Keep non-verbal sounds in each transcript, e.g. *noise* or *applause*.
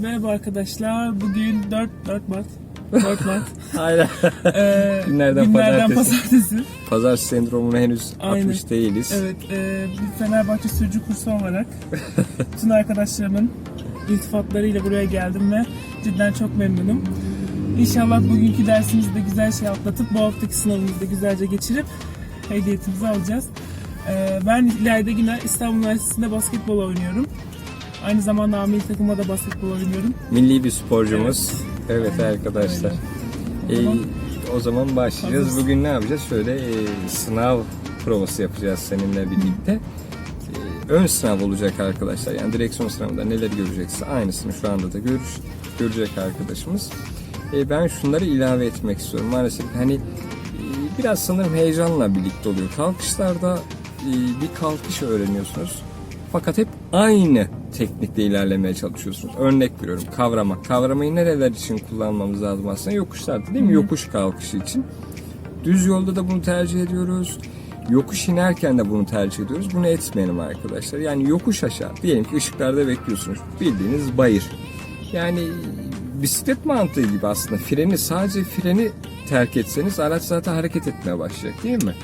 merhaba arkadaşlar. Bugün 4, 4 Mart. 4 Mart. *laughs* Aynen. Ee, Günlerden günlerden pazartesi. pazartesi. Pazar sendromuna henüz Aynen. atmış değiliz. Evet, e, bir Fenerbahçe sürücü kursu olarak *laughs* bütün arkadaşlarımın iltifatlarıyla buraya geldim ve cidden çok memnunum. İnşallah bugünkü dersimizi de güzel şey atlatıp bu haftaki sınavımızı da güzelce geçirip ehliyetimizi alacağız. Ee, ben İlayda Güner İstanbul Üniversitesi'nde basketbol oynuyorum. Aynı zamanda amil takımda da basketbol oynuyorum. Milli bir sporcumuz. Evet, Aynen, arkadaşlar. Ee, O zaman başlayacağız. hazırız. Bugün ne yapacağız? Şöyle e, sınav provası yapacağız seninle birlikte. Ee, ön sınav olacak arkadaşlar. Yani direksiyon sınavında neler görecekse aynısını şu anda da görüş, görecek arkadaşımız. Ee, ben şunları ilave etmek istiyorum. Maalesef hani e, biraz sanırım heyecanla birlikte oluyor. Kalkışlarda e, bir kalkış öğreniyorsunuz. Fakat hep aynı teknikle ilerlemeye çalışıyorsunuz. Örnek veriyorum kavrama. Kavramayı nereler için kullanmamız lazım aslında? Yokuşlarda değil mi? Yokuş kalkışı için. Düz yolda da bunu tercih ediyoruz. Yokuş inerken de bunu tercih ediyoruz. Bunu etmeyelim arkadaşlar. Yani yokuş aşağı. Diyelim ki ışıklarda bekliyorsunuz. Bildiğiniz bayır. Yani bisiklet mantığı gibi aslında. Freni sadece freni terk etseniz araç zaten hareket etmeye başlayacak değil mi?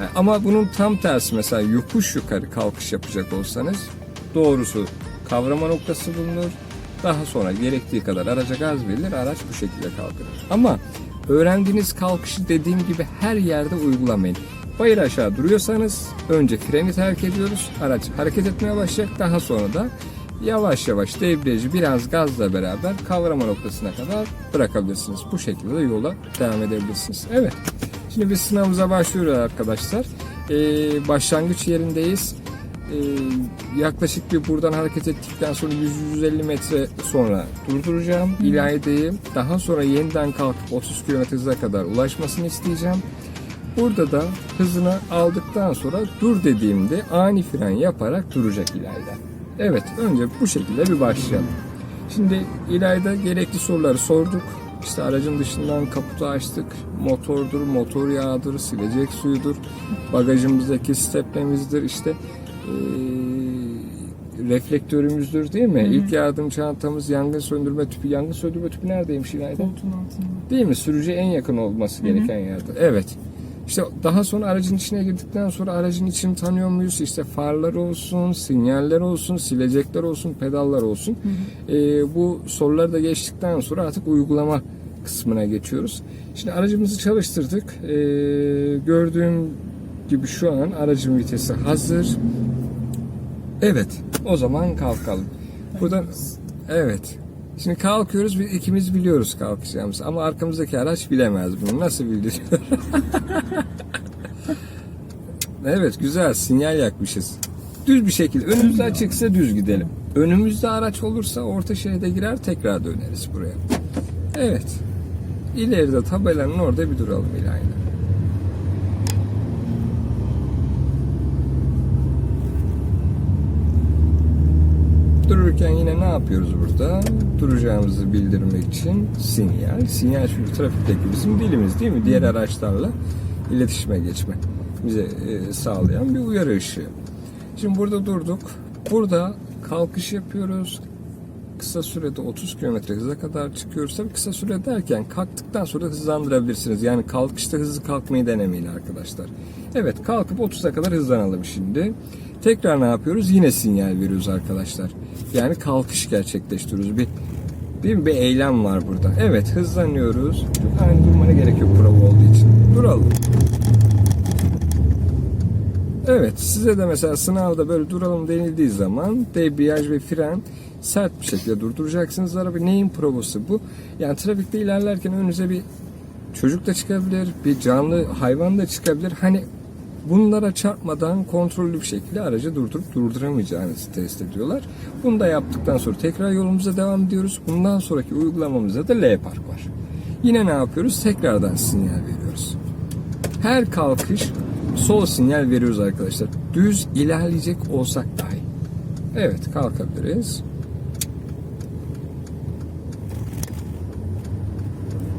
Yani Ama bunun tam tersi mesela yokuş yukarı kalkış yapacak olsanız doğrusu kavrama noktası bulunur. Daha sonra gerektiği kadar araca gaz verilir, araç bu şekilde kalkar. Ama öğrendiğiniz kalkışı dediğim gibi her yerde uygulamayın. Bayır aşağı duruyorsanız önce freni terk ediyoruz. Araç hareket etmeye başlayacak. Daha sonra da yavaş yavaş debriyajı biraz gazla beraber kavrama noktasına kadar bırakabilirsiniz. Bu şekilde de yola devam edebilirsiniz. Evet. Şimdi biz sınavımıza başlıyoruz arkadaşlar. Ee, başlangıç yerindeyiz. Ee, yaklaşık bir buradan hareket ettikten sonra 100-150 metre sonra durduracağım. İlaydayım. Daha sonra yeniden kalkıp 30 km hıza kadar ulaşmasını isteyeceğim. Burada da hızını aldıktan sonra dur dediğimde ani fren yaparak duracak İlayda. Evet önce bu şekilde bir başlayalım. Şimdi İlayda gerekli soruları sorduk. İşte aracın dışından kaputu açtık. Motordur, motor yağıdır, silecek suyudur. Bagajımızdaki steplemizdir. işte reflektörümüzdür değil mi? İlk yardım çantamız, yangın söndürme tüpü. Yangın söndürme tüpü neredeymiş İlayda? Koltuğun altında. Değil mi? Sürücüye en yakın olması gereken yerde. Evet. İşte daha sonra aracın içine girdikten sonra aracın içini tanıyor muyuz? İşte farlar olsun, sinyaller olsun, silecekler olsun, pedallar olsun. Ee, bu soruları da geçtikten sonra artık uygulama kısmına geçiyoruz. Şimdi aracımızı çalıştırdık. Ee, gördüğüm gibi şu an aracın vitesi hazır. Evet. O zaman kalkalım. Buradan evet. Şimdi kalkıyoruz. Biz ikimiz biliyoruz kalkacağımızı. Ama arkamızdaki araç bilemez bunu. Nasıl bildiriyor? *laughs* evet güzel. Sinyal yakmışız. Düz bir şekilde. Önümüzde açıksa düz gidelim. Önümüzde araç olursa orta şeride girer tekrar döneriz buraya. Evet. İleride tabelanın orada bir duralım İlayda. Dururken yine ne yapıyoruz burada? Duracağımızı bildirmek için sinyal. Sinyal çünkü trafikteki bizim dilimiz değil mi? Diğer araçlarla iletişime geçme bize e, sağlayan bir uyarı ışığı. Şimdi burada durduk. Burada kalkış yapıyoruz. Kısa sürede 30 km hıza kadar çıkıyoruz. Tabii kısa süre derken kalktıktan sonra hızlandırabilirsiniz. Yani kalkışta hızlı kalkmayı denemeyin arkadaşlar. Evet kalkıp 30'a kadar hızlanalım şimdi. Tekrar ne yapıyoruz? Yine sinyal veriyoruz arkadaşlar. Yani kalkış gerçekleştiriyoruz. Bir değil mi? Bir eylem var burada. Evet hızlanıyoruz. Yani durmana gerek yok prova olduğu için. Duralım. Evet size de mesela sınavda böyle duralım denildiği zaman debriyaj ve fren sert bir şekilde durduracaksınız arabayı. Neyin provası bu? Yani trafikte ilerlerken önünüze bir çocuk da çıkabilir, bir canlı hayvan da çıkabilir. Hani bunlara çarpmadan kontrollü bir şekilde aracı durdurup durduramayacağınızı test ediyorlar. Bunu da yaptıktan sonra tekrar yolumuza devam ediyoruz. Bundan sonraki uygulamamızda da L park var. Yine ne yapıyoruz? Tekrardan sinyal veriyoruz. Her kalkış sol sinyal veriyoruz arkadaşlar. Düz ilerleyecek olsak dahi. Evet kalkabiliriz.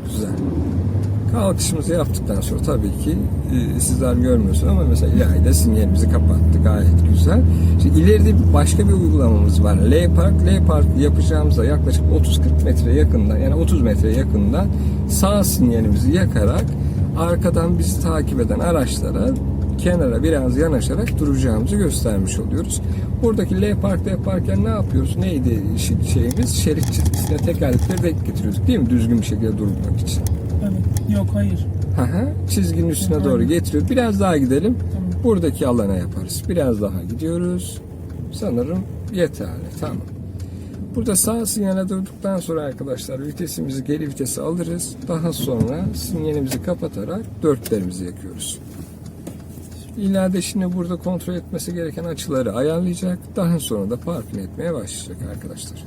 Güzel. Kalkışımızı yaptıktan sonra tabii ki e, sizler görmüyorsunuz ama mesela ileride sinyalimizi kapattık gayet güzel. Şimdi ileride başka bir uygulamamız var. L Park. L Park yapacağımızda yaklaşık 30-40 metre yakından yani 30 metre yakından sağ sinyalimizi yakarak arkadan bizi takip eden araçlara kenara biraz yanaşarak duracağımızı göstermiş oluyoruz. Buradaki L Park'ta yaparken ne yapıyoruz? Neydi şeyimiz? Şerit çizgisine tekerlekleri denk getiriyorduk değil mi? Düzgün bir şekilde durmak için. Evet. Yok hayır. Hı. Çizginin üstüne doğru getiriyor. Biraz daha gidelim. Tamam. Buradaki alana yaparız. Biraz daha gidiyoruz. Sanırım yeterli. Tamam. Burada sağ sinyale durduktan sonra arkadaşlar vitesimizi geri vitese alırız. Daha sonra sinyalimizi kapatarak dörtlerimizi yakıyoruz. İleride şimdi burada kontrol etmesi gereken açıları ayarlayacak. Daha sonra da parkını etmeye başlayacak arkadaşlar.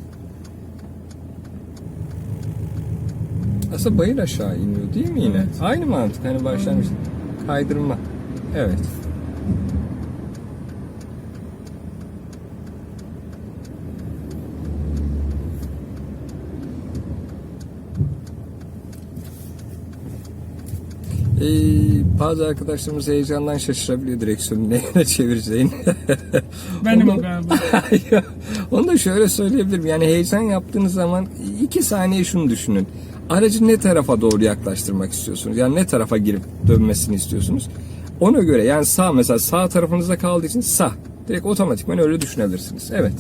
Aslında bayır aşağı iniyor değil mi yine? Evet. Aynı mantık hani başlangıç kaydırma. Evet. Ee, bazı arkadaşlarımız heyecandan şaşırabiliyor direksiyonu neye *laughs* çevireceğini. Benim Onu- o galiba. *laughs* Onu da şöyle söyleyebilirim. Yani heyecan yaptığınız zaman iki saniye şunu düşünün. Aracı ne tarafa doğru yaklaştırmak istiyorsunuz? Yani ne tarafa girip dönmesini istiyorsunuz? Ona göre yani sağ mesela sağ tarafınızda kaldığı için sağ. Direkt otomatikman öyle düşünebilirsiniz. Evet.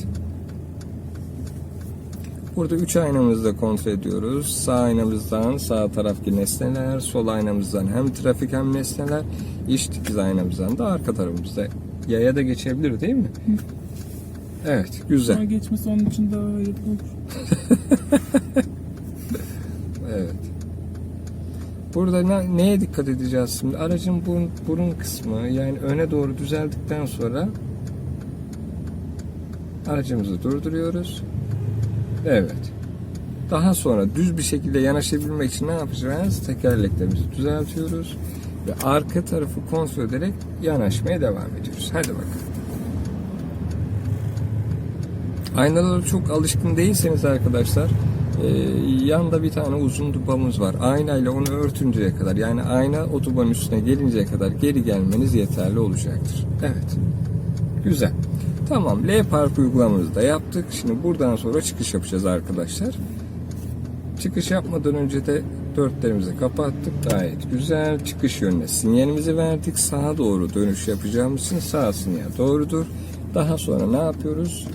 Burada üç aynamızı da kontrol ediyoruz. Sağ aynamızdan sağ taraftaki nesneler, sol aynamızdan hem trafik hem nesneler, iç dikiz aynamızdan da arka tarafımızda yaya da geçebilir değil mi? Evet, güzel. Ama geçmesi onun için daha hayırlı olur. *laughs* Evet. Burada ne, neye dikkat edeceğiz şimdi? Aracın burun, burun kısmı yani öne doğru düzeldikten sonra aracımızı durduruyoruz. Evet. Daha sonra düz bir şekilde yanaşabilmek için ne yapacağız? Tekerleklerimizi düzeltiyoruz ve arka tarafı kontrol ederek yanaşmaya devam ediyoruz. Hadi bakalım. Aynalara çok alışkın değilseniz arkadaşlar e, yanda bir tane uzun dubamız var. Aynayla onu örtünceye kadar yani ayna o dubanın üstüne gelinceye kadar geri gelmeniz yeterli olacaktır. Evet. Güzel. Tamam. L Park uygulamamızı da yaptık. Şimdi buradan sonra çıkış yapacağız arkadaşlar. Çıkış yapmadan önce de dörtlerimizi kapattık. Gayet güzel. Çıkış yönüne sinyalimizi verdik. Sağa doğru dönüş yapacağımız için sağ sinyal doğrudur. Daha sonra ne yapıyoruz?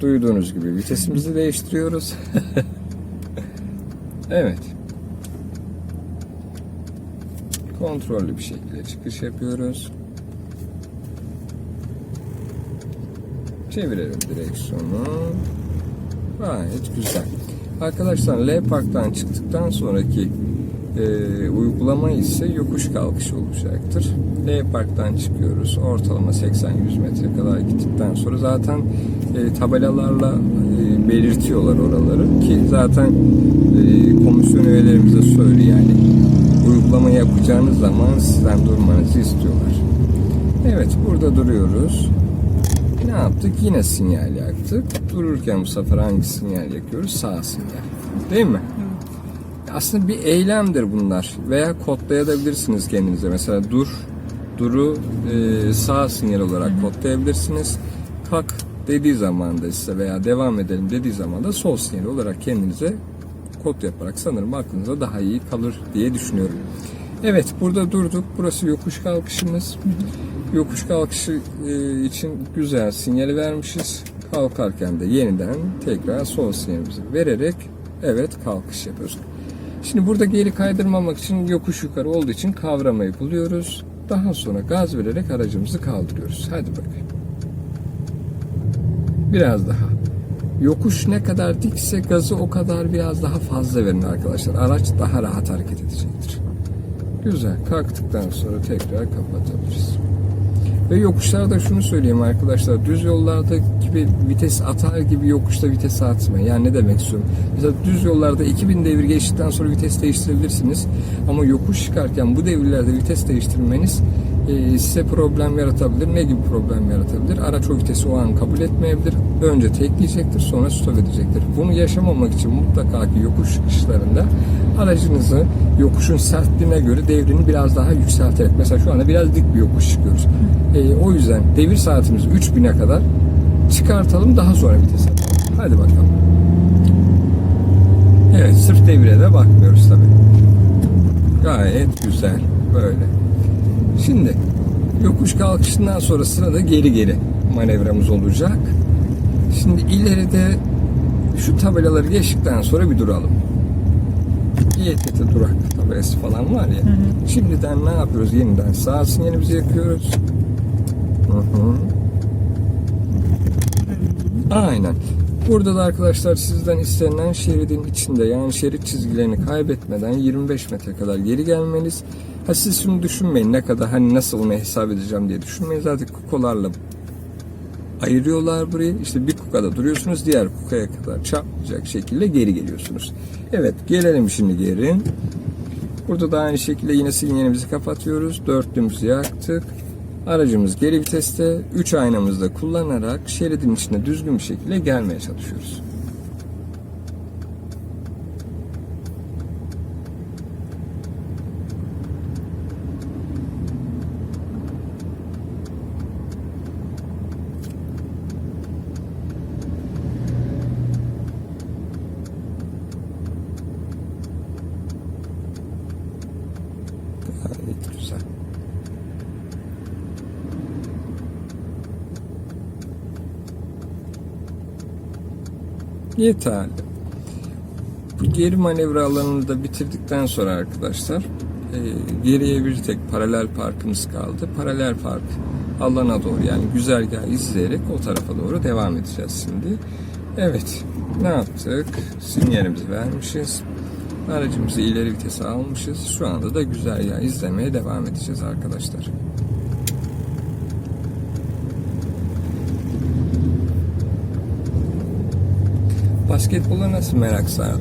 Duyduğunuz gibi vitesimizi değiştiriyoruz. *laughs* evet. Kontrollü bir şekilde çıkış yapıyoruz. Çevirelim direksiyonu. Gayet güzel. Arkadaşlar L Park'tan çıktıktan sonraki e, uygulama ise yokuş kalkış olacaktır. L Park'tan çıkıyoruz. Ortalama 80-100 metre kadar gittikten sonra zaten e, tabelalarla e, belirtiyorlar oraları ki zaten e, komisyon üyelerimize söylüyor yani uygulama yapacağınız zaman sizden durmanızı istiyorlar. Evet burada duruyoruz. Ne yaptık? Yine sinyal yaktık. Dururken bu sefer hangi sinyal yakıyoruz? Sağ sinyal. Değil mi? Aslında bir eylemdir bunlar. Veya kodlayabilirsiniz kendinize. Mesela dur, duru e, sağ sinyal olarak kodlayabilirsiniz. Kalk dediği zaman da size veya devam edelim dediği zaman da sol sinyal olarak kendinize kod yaparak sanırım aklınıza daha iyi kalır diye düşünüyorum. Evet burada durduk. Burası yokuş kalkışımız. Yokuş kalkışı e, için güzel sinyali vermişiz. Kalkarken de yeniden tekrar sol sinyalimizi vererek evet kalkış yapıyoruz. Şimdi burada geri kaydırmamak için yokuş yukarı olduğu için kavramayı buluyoruz. Daha sonra gaz vererek aracımızı kaldırıyoruz. Hadi bakayım. Biraz daha. Yokuş ne kadar dikse gazı o kadar biraz daha fazla verin arkadaşlar. Araç daha rahat hareket edecektir. Güzel. Kalktıktan sonra tekrar kapatabiliriz. Ve yokuşlarda şunu söyleyeyim arkadaşlar. Düz yollarda gibi vites atar gibi yokuşta vites atmayın. Yani ne demek istiyorum? Mesela düz yollarda 2000 devir geçtikten sonra vites değiştirebilirsiniz. Ama yokuş çıkarken bu devirlerde vites değiştirmeniz e, size problem yaratabilir. Ne gibi problem yaratabilir? Araç o vitesi o an kabul etmeyebilir. Önce tekleyecektir sonra stop edecektir. Bunu yaşamamak için mutlaka ki yokuş çıkışlarında aracınızı yokuşun sertliğine göre devrini biraz daha yükselterek mesela şu anda biraz dik bir yokuş çıkıyoruz. E, o yüzden devir saatimizi 3000'e kadar çıkartalım daha sonra vites atalım. Hadi bakalım. Evet sırf devire de bakmıyoruz tabi. Gayet güzel böyle. Şimdi yokuş kalkışından sonra sırada geri geri manevramız olacak. Şimdi ileride şu tabelaları geçtikten sonra bir duralım. İETT durak tabelası falan var ya. Şimdiden ne yapıyoruz? Yeniden sağ sinyalimizi yakıyoruz. Aynen. Burada da arkadaşlar sizden istenilen şeridin içinde yani şerit çizgilerini kaybetmeden 25 metre kadar geri gelmeniz. Ha siz şunu düşünmeyin ne kadar hani nasıl onu hesap edeceğim diye düşünmeyin. Zaten kukolarla ayırıyorlar burayı. İşte bir kukada duruyorsunuz diğer kukaya kadar çarpmayacak şekilde geri geliyorsunuz. Evet gelelim şimdi geri. Burada da aynı şekilde yine sinyalimizi kapatıyoruz. Dörtlüğümüzü yaktık. Aracımız geri viteste 3 aynamızı da kullanarak şeridin içine düzgün bir şekilde gelmeye çalışıyoruz. Gayet güzel. Yeterli. Bu geri manevra alanını da bitirdikten sonra arkadaşlar e, geriye bir tek paralel parkımız kaldı. Paralel park alana doğru yani güzergahı izleyerek o tarafa doğru devam edeceğiz şimdi. Evet ne yaptık? Sinyalimizi vermişiz. Aracımızı ileri vitese almışız. Şu anda da güzergahı izlemeye devam edeceğiz arkadaşlar. Basketbola nasıl merak sardın?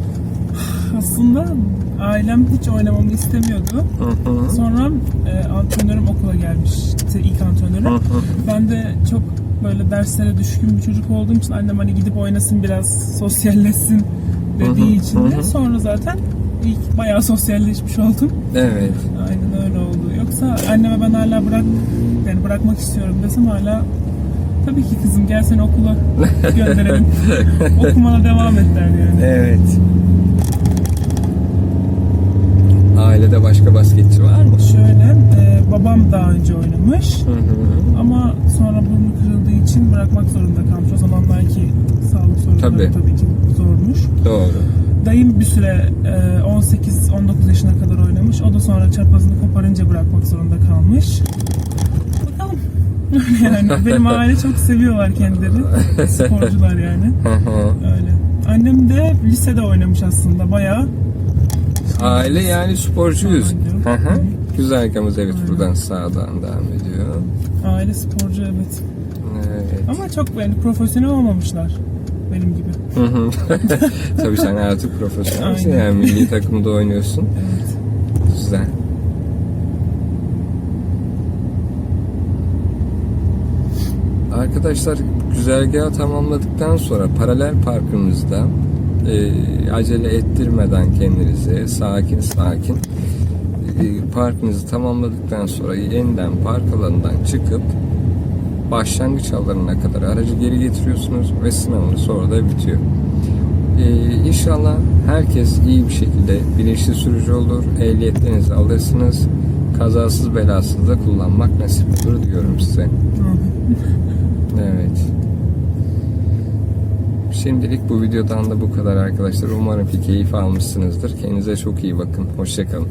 Aslında ailem hiç oynamamı istemiyordu. Hı hı. Sonra e, antrenörüm okula gelmişti ilk antrenörüm. Ben de çok böyle derslere düşkün bir çocuk olduğum için annem hani gidip oynasın biraz sosyalleşsin dediği için de sonra zaten ilk bayağı sosyalleşmiş oldum. Evet. Aynen öyle oldu. Yoksa anneme ben hala bırak yani bırakmak istiyorum desem hala tabii ki kızım gel seni okula gönderelim. *laughs* Okumana devam et der yani. Evet. Ailede başka basketçi var mı? Şöyle e, babam daha önce oynamış. Hı hı. Ama sonra burnu kırıldığı için bırakmak zorunda kalmış. O zaman belki sağlık sorunları Tabii. tabii, ki zormuş. Doğru. Dayım bir süre e, 18-19 yaşına kadar oynamış. O da sonra çaprazını koparınca bırakmak zorunda kalmış. *laughs* Yani benim aile çok seviyorlar kendileri. Sporcular yani. Öyle. Annem de lisede oynamış aslında bayağı. Aile yani sporcuyuz. Güzergahımız evet buradan sağdan devam ediyor. Aile sporcu evet. Evet. Ama çok yani profesyonel olmamışlar. Benim gibi. *laughs* Tabii sen artık profesyonelsin Aynen. yani milli takımda oynuyorsun. Evet. Güzel. Arkadaşlar güzergahı tamamladıktan sonra paralel parkımızda e, acele ettirmeden kendinizi sakin sakin e, parkınızı tamamladıktan sonra yeniden park alanından çıkıp başlangıç alanına kadar aracı geri getiriyorsunuz ve sınavınız orada bitiyor. Ee, inşallah herkes iyi bir şekilde bilinçli sürücü olur, ehliyetlerinizi alırsınız, kazasız belasız da kullanmak nasip olur diyorum size. Evet. Şimdilik bu videodan da bu kadar arkadaşlar. Umarım ki keyif almışsınızdır. Kendinize çok iyi bakın. Hoşçakalın.